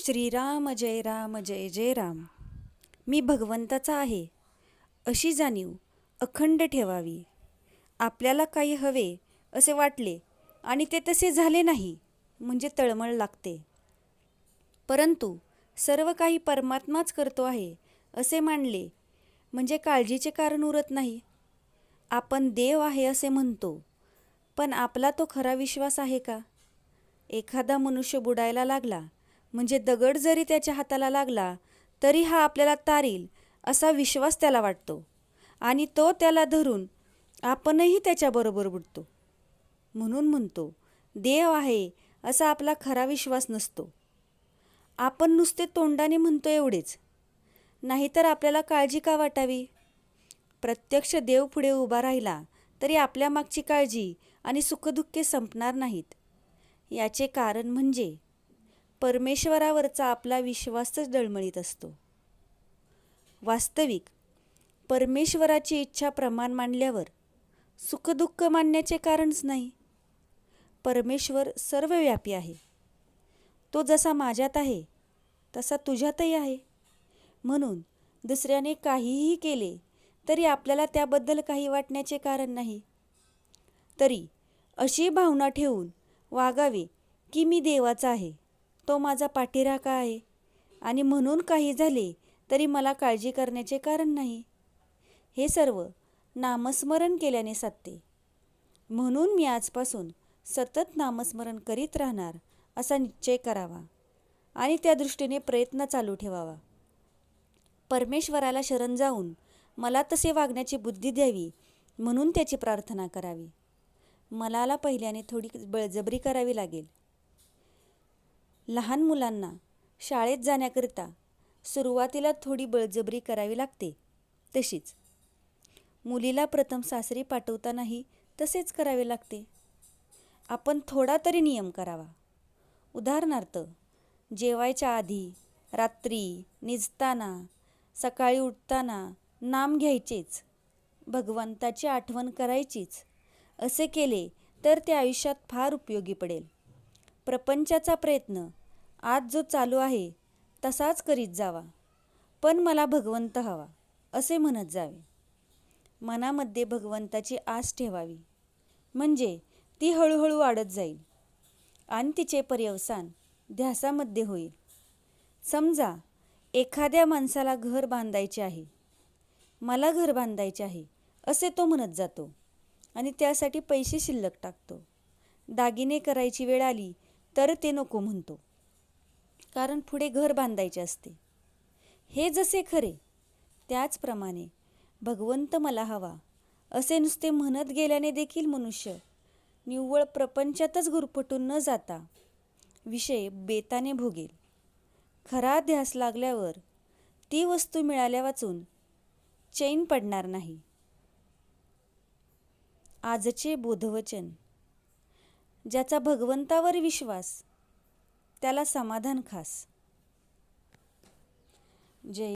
श्रीराम जय राम जय जय राम. मी भगवंताचा आहे. अशी जाणीव अखंड ठेवावी. आपल्याला काही हवे असे वाटले आणि ते तसे झाले नाही म्हणजे तळमळ लागते. परंतु सर्व काही परमात्माच करतो आहे असे मानले म्हणजे काळजीचे कारण उरत नाही. आपण देव आहे असे म्हणतो पण आपला तो खरा विश्वास आहे का? एखादा मनुष्य बुडायला लागला म्हणजे दगड जरी त्याच्या हाताला लागला तरी हा आपल्याला तारील असा विश्वास त्याला वाटतो. आणि तो त्याला धरून आपणही त्याच्याबरोबर बुडतो. म्हणून म्हणतो देव आहे असा आपला खरा विश्वास नसतो. आपण नुसते तोंडाने म्हणतो एवढेच. नाहीतर आपल्याला काळजी का वाटावी? प्रत्यक्ष देव पुढे उभा राहिला तरी आपल्या मागची काळजी आणि सुखदुःखे संपणार नाहीत. याचे कारण म्हणजे परमेश्वरावरचा आपला विश्वासच डळमळीत असतो. वास्तविक परमेश्वराची इच्छा प्रमाण मांडल्यावर सुखदुःख मानण्याचे कारणच नाही. परमेश्वर सर्वव्यापी आहे. तो जसा माझ्यात आहे तसा तुझ्यातही आहे. म्हणून दुसऱ्याने काहीही केले तरी आपल्याला त्याबद्दल काही वाटण्याचे कारण नाही. तरी अशी भावना ठेवून वागावे की मी देवाचा आहे. तो माझा पाठीराखा आहे. आणि म्हणून काही झाले तरी मला काळजी करण्याचे कारण नाही. हे सर्व नामस्मरण केल्याने साधते म्हणून मी आजपासून सतत नामस्मरण करीत राहणार असा निश्चय करावा आणि त्या दृष्टीने प्रयत्न चालू ठेवावा. परमेश्वराला शरण जाऊन मला तसे वागण्याची बुद्धी द्यावी म्हणून त्याची प्रार्थना करावी. मलाला पहिल्याने थोडी बळजबरी करावी लागेल. लहान मुलांना शाळेत जाण्याकरिता सुरुवातीला थोडी बळजबरी करावी लागते. तशीच मुलीला प्रथम सासरी पाठवतानाही तसेच करावे लागते. आपण थोडा तरी नियम करावा. उदाहरणार्थ जेवायच्या आधी रात्री निजताना सकाळी उठताना नाम घ्यायचेच भगवंताची आठवण करायचीच असे केले तर ते आयुष्यात फार उपयोगी पडेल. प्रपंचाचा प्रयत्न आज जो चालू आहे तसाच करीत जावा. पण मला भगवंत हवा असे म्हणत जावे. मनामध्ये भगवंताची आस ठेवावी. म्हणजे ती हळूहळू वाढत जाईल. आणि तिचे पर्यवसान ध्यासामध्ये होईल. समजा एखाद्या माणसाला घर बांधायचे आहे. मला घर बांधायचे आहे असे तो म्हणत जातो. आणि त्यासाठी पैसे शिल्लक टाकतो. दागिने करायची वेळ आली तर ते नको म्हणतो. कारण पुढे घर बांधायचे असते. हे जसे खरे त्याचप्रमाणे भगवंत मला हवा असे नुसते म्हणत गेल्याने देखील मनुष्य निव्वळ प्रपंचातच गुरफटून न जाता विषय बेताने भोगेल. खरा ध्यास लागल्यावर ती वस्तू मिळाल्या वाचून चैन पडणार नाही. आजचे बोधवचन ज्याचा भगवंतावर विश्वास त्याला समाधान खास. जय